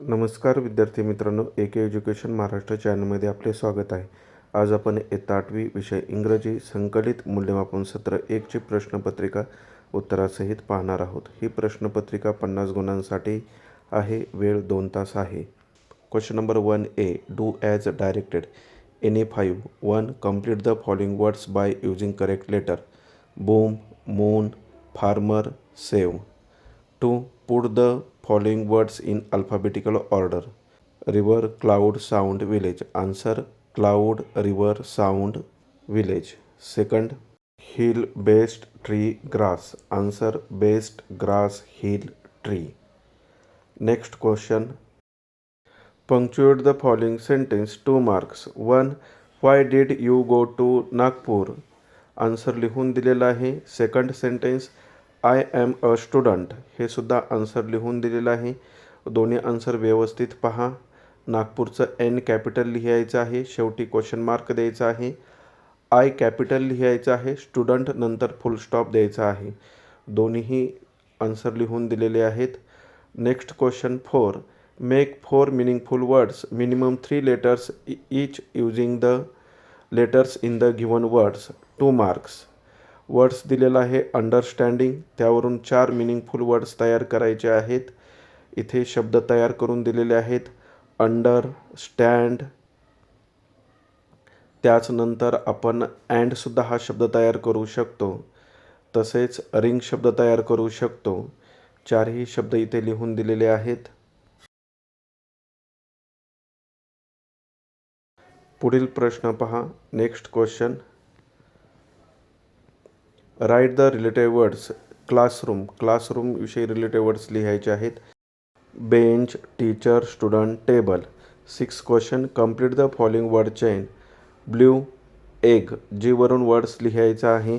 नमस्कार विद्यार्थी मित्रांनो ए के एज्युकेशन महाराष्ट्र चॅनलमध्ये आपले स्वागत आहे. आज आपण इयत्ता आठवी विषय इंग्रजी संकलित मूल्यमापन सत्र एकची प्रश्नपत्रिका उत्तरासहित पाहणार आहोत. ही प्रश्नपत्रिका पन्नास गुणांसाठी आहे वेळ दोन तास आहे. Question number one A do as directed any five one complete the following words by using correct letter boom moon farmer save to pud the following words in alphabetical order. River, cloud, sound, village. Answer cloud, river, sound, village. Second, hill, best, tree, grass. Answer best, grass, hill, tree. Next question. Punctuate the following sentence. 2 marks. 1. Why did you go to Nagpur? Answer लिहून दिलेलं आहे second sentence I am a student हे सुद्धा answer लिहून दिलेलं आहे. दोन्ही answer व्यवस्थित पहा. नागपूरचं एन कॅपिटल लिहायचं आहे. शेवटी क्वेश्चन मार्क द्यायचा आहे. आय कॅपिटल लिहायचं आहे. स्टुडंट नंतर फुल स्टॉप द्यायचा आहे. दोन्हीही आन्सर लिहून दिलेले आहेत. Next question four make four meaningful words minimum three letters each using the letters in the given words two marks words दिलेला आहे अंडरस्टँडिंग त्यावरून चार मिनिंगफुल वर्ड्स तयार करायचे आहेत. इथे शब्द तयार करून दिलेले आहेत. अंडर स्टँड त्याचनंतर आपण अँडसुद्धा हा शब्द तयार करू शकतो. तसेच रिंग शब्द तयार करू शकतो. चारही शब्द इथे लिहून दिलेले आहेत. पुढील प्रश्न पहा. Next question write the related words classroom. क्लासरूमविषयी related words लिहायचे आहेत. Bench teacher student table. Six question complete the following word chain. Blue egg. जीवरून words लिहायचं आहे.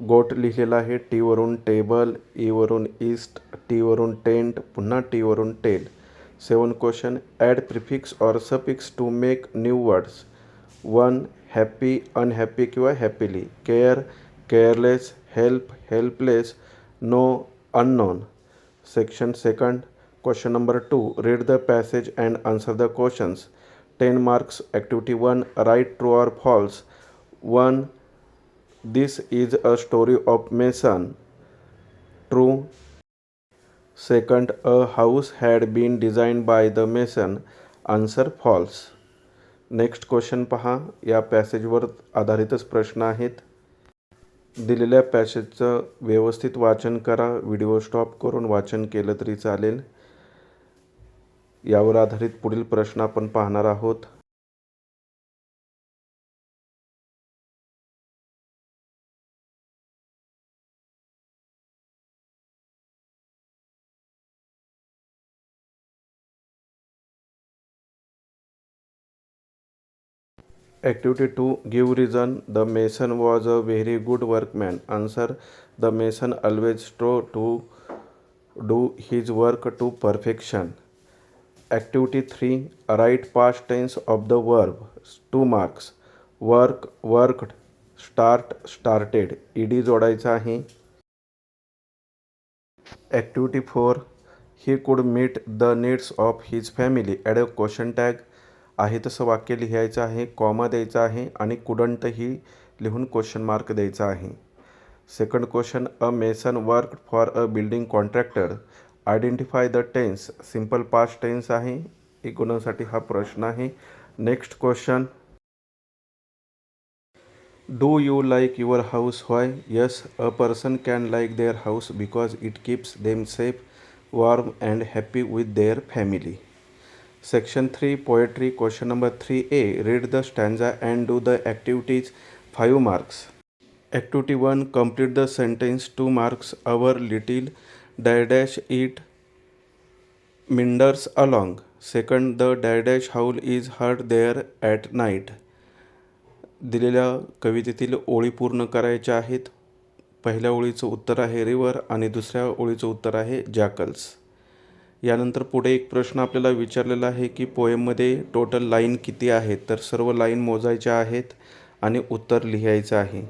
गोट लिहिलेला आहे. टीवरून टेबल ईवरून ईस्ट टीवरून टेंट पुन्हा टीवरून tell. Seven question add prefix or suffix to make new words one happy unhappy किंवा happily care careless help helpless no unknown section second question number two read the passage and answer the questions ten marks activity one write true or false one this is a story of mason true second a house had been design by the mason answer false next question पहा या पॅसेजवर आधारितच प्रश्न आहेत दिलेल्या पॅसेजचं व्यवस्थित वाचन करा. Video stop करून वाचन केलं तरी चालेल. यावर आधारित पुढील प्रश्न आपण पाहणार आहोत. Activity 2 Give reason. The mason was a very good workman. Answer The mason always strove to do his work to perfection. Activity 3 Write past tense of the verb. 2 marks. Work, worked, start, started. ed जोडायचा आहे. Activity 4 He could meet the needs of his family. Add a question tag. आहे तसं वाक्य लिहायचं आहे comma द्यायचा आहे आणि कुडंट ही लिहून क्वेश्चन मार्क द्यायचा आहे. Second question a mason work for a building contractor identify the tense simple past tense आहे. एक गुणांसाठी हा प्रश्न आहे. Next question do you like your house why yes a person can like their house because it keeps them safe warm and happy with their family section three poetry question number three A read the stanza and do the activities five marks activity one complete the sentence two marks our little dash it meanders along second the dash howl is heard there at night दिलेल्या कवितेतील ओळी पूर्ण करायच्या आहेत. पहिल्या ओळीचं उत्तर आहे river आणि दुसऱ्या ओळीचं उत्तर आहे जॅकल्स यानंतर पुढे एक प्रश्न आपल्याला विचारलेला आहे की पोएममध्ये टोटल लाईन किती आहेत? तर सर्व लाईन मोजायच्या आहेत आणि उत्तर लिहायचं आहे.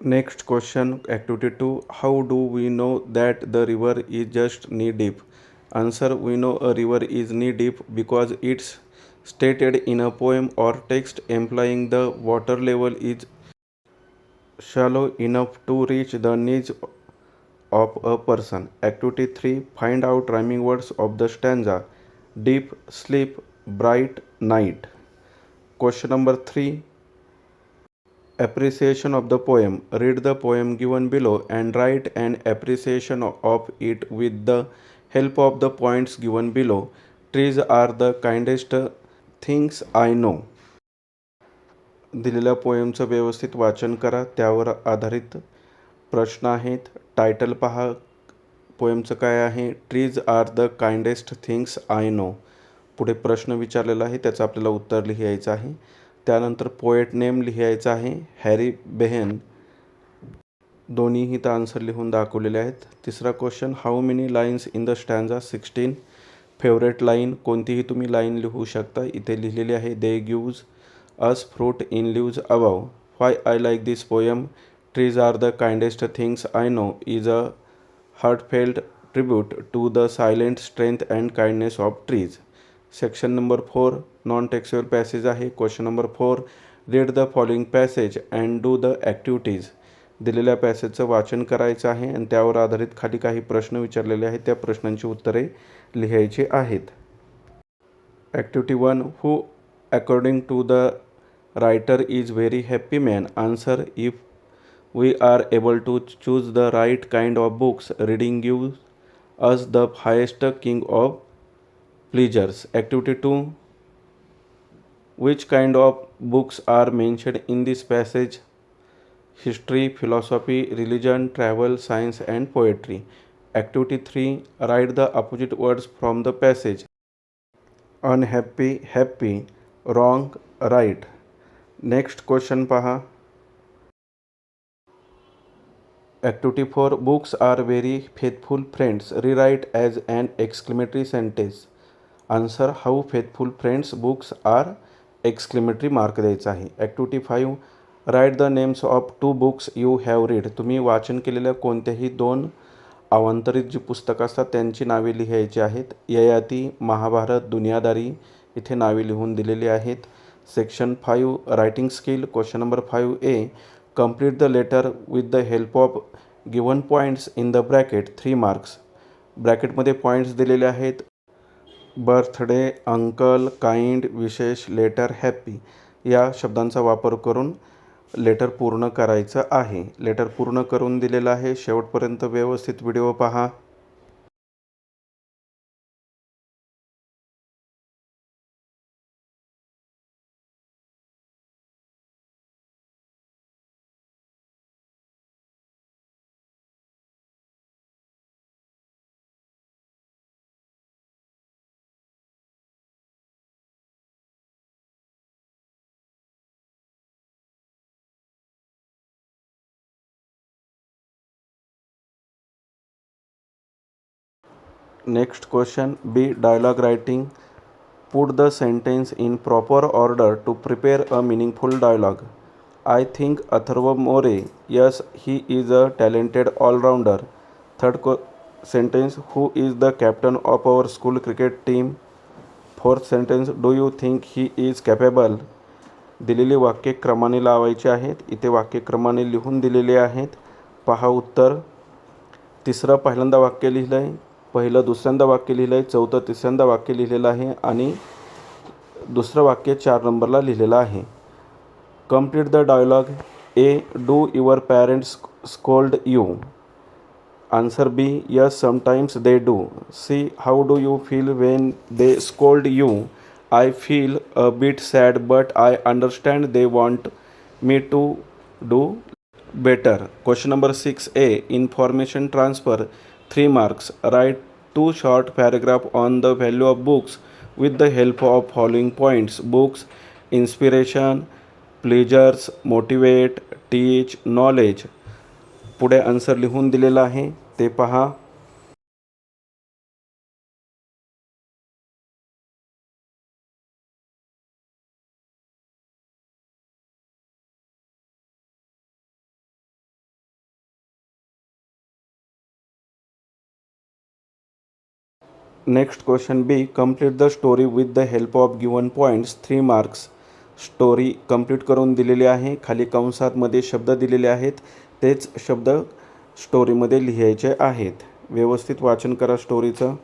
Next question activity two how do we know that the river is just knee deep answer we know a river is knee deep because it's stated in a poem or text employing the water level is shallow enough to reach the knees of a person. Activity 3. Find out rhyming words of the stanza deep, sleep, bright, night. Question number 3. Appreciation of the poem. Read the poem given below and write an appreciation of it with the help of the points given below. Trees are the kindest things I know. दिलेल्या पोयमचं व्यवस्थित वाचन करा. त्यावर आधारित प्रश्न आहेत. Title पहा. पोयमचं काय आहे? Trees are the kindest things I know पुढे प्रश्न विचारलेला आहे. त्याचं आपल्याला उत्तर लिहायचं आहे. त्यानंतर पोएट नेम लिहायचं आहे. हॅरी बेहेन दोन्हीही तर आन्सर लिहून दाखवलेले आहेत. तिसरा question how many lines in the stanza sixteen favourite line कोणतीही तुम्ही लाईन लिहू शकता. इथे लिहिलेली आहे they gives us fruit in leaves above why I like this poem trees are the kindest things I know is a heartfelt tribute to the silent strength and kindness of trees section number four non textual passage आहे. Question number four read the following passage and do the activities दिलेल्या पॅसेजचं वाचन करायचं आहे आणि त्यावर आधारित खाली काही प्रश्न विचारलेले आहेत. त्या प्रश्नांची उत्तरे लिहायची आहेत. Activity one who according to the writer is very happy man. Answer if we are able to choose the right kind of books reading gives us the highest king of pleasures. Activity 2 which kind of books are mentioned in this passage? History philosophy religion travel science and poetry. Activity 3 write the opposite words from the passage. Unhappy happy wrong right. Next question paha activity 4 books are very faithful friends. Rewrite as an exclamatory sentence. Answer how faithful friends books are exclamatory mark द्यायचा आहे. Activity five write the names of two books you have read तुम्ही वाचन केलेल्या कोणत्याही दोन अवांतरित जी पुस्तकं असतात त्यांची नावे लिहायची आहेत. ययाती महाभारत दुनियादारी इथे नावे लिहून दिलेली आहेत. Section five writing skill question number five A complete the letter with the help of given points in the bracket three marks ब्रॅकेटमध्ये points दिलेले आहेत. बर्थडे अंकल काइंड विशेष लेटर हॅप्पी या शब्दांचा वापर करून लेटर पूर्ण करायचं आहे. लेटर पूर्ण करून दिलेलं आहे. शेवटपर्यंत व्यवस्थित व्हिडिओ पहा. Next question B dialogue writing put the sentence in proper order to prepare a meaningful dialogue I think Atharva More yes he is a talented allrounder third क्व sentence who is the captain of our school cricket team fourth sentence do you think he is capable दिलेली वाक्य क्रमाने लावायचे आहेत. इथे वाक्यक्रमाने लिहून दिलेले आहेत. पहा उत्तर. तिसरं पहिल्यांदा वाक्य लिहिलं आहे पहिलं दुसऱ्यांदा वाक्य लिहिलं आहे चौथं तिसऱ्यांदा वाक्य लिहिलेलं आहे आणि दुसरं वाक्य चार नंबरला लिहिलेलं आहे. Complete the dialogue A do your parents scold you answer B yes sometimes they do C how do you feel when they scold you I feel a bit sad but I understand they want me to do better question number six A information transfer three marks write two short paragraph on the value of books with the help of following points books inspiration pleasures motivate teach knowledge पुढे answer लिहून दिलेलं आहे. ते पहा. Next question B complete the story with the help of given points three marks story complete करून दिलेली आहे. खाली कंसातमध्ये शब्द दिलेले आहेत. तेच शब्द स्टोरीमध्ये लिहायचे आहेत. व्यवस्थित वाचन करा स्टोरीचं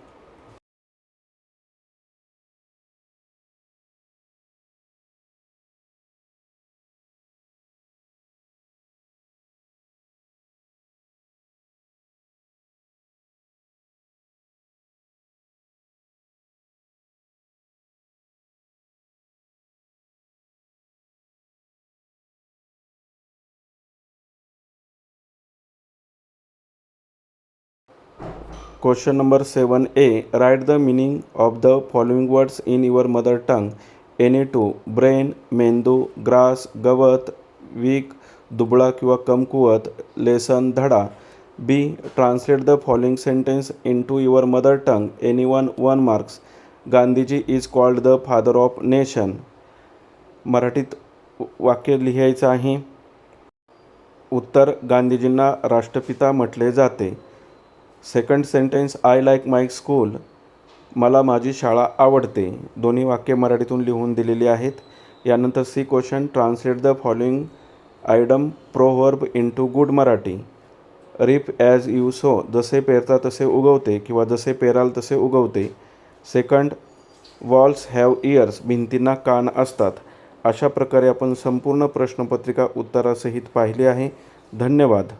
question number seven A write the meaning of the following words in your mother tongue any two brain मेंदू ग्रास गवत वीक दुबळा किंवा कमकुवत लेसन धडा. B translate the following sentence into your mother tongue any one one marks Gandhiji is called the father of nation मराठीत वाक्य लिहायचं आहे. उत्तर गांधीजींना राष्ट्रपिता म्हटले जाते. Second sentence I like my school मला माझी शाळा आवडते. दोन्ही वाक्य मराठीतून लिहून दिलेली आहेत. यानंतर C question translate the following idiom proverb into good Marathi reap as you sow जसे पेरता तसे उगवते किंवा जसे पेराल तसे उगवते. सेकंड वॉल्स हॅव इयर्स भिंतींना कान असतात. अशा प्रकारे आपण संपूर्ण प्रश्नपत्रिका उत्तरासहित पाहिली आहे. धन्यवाद.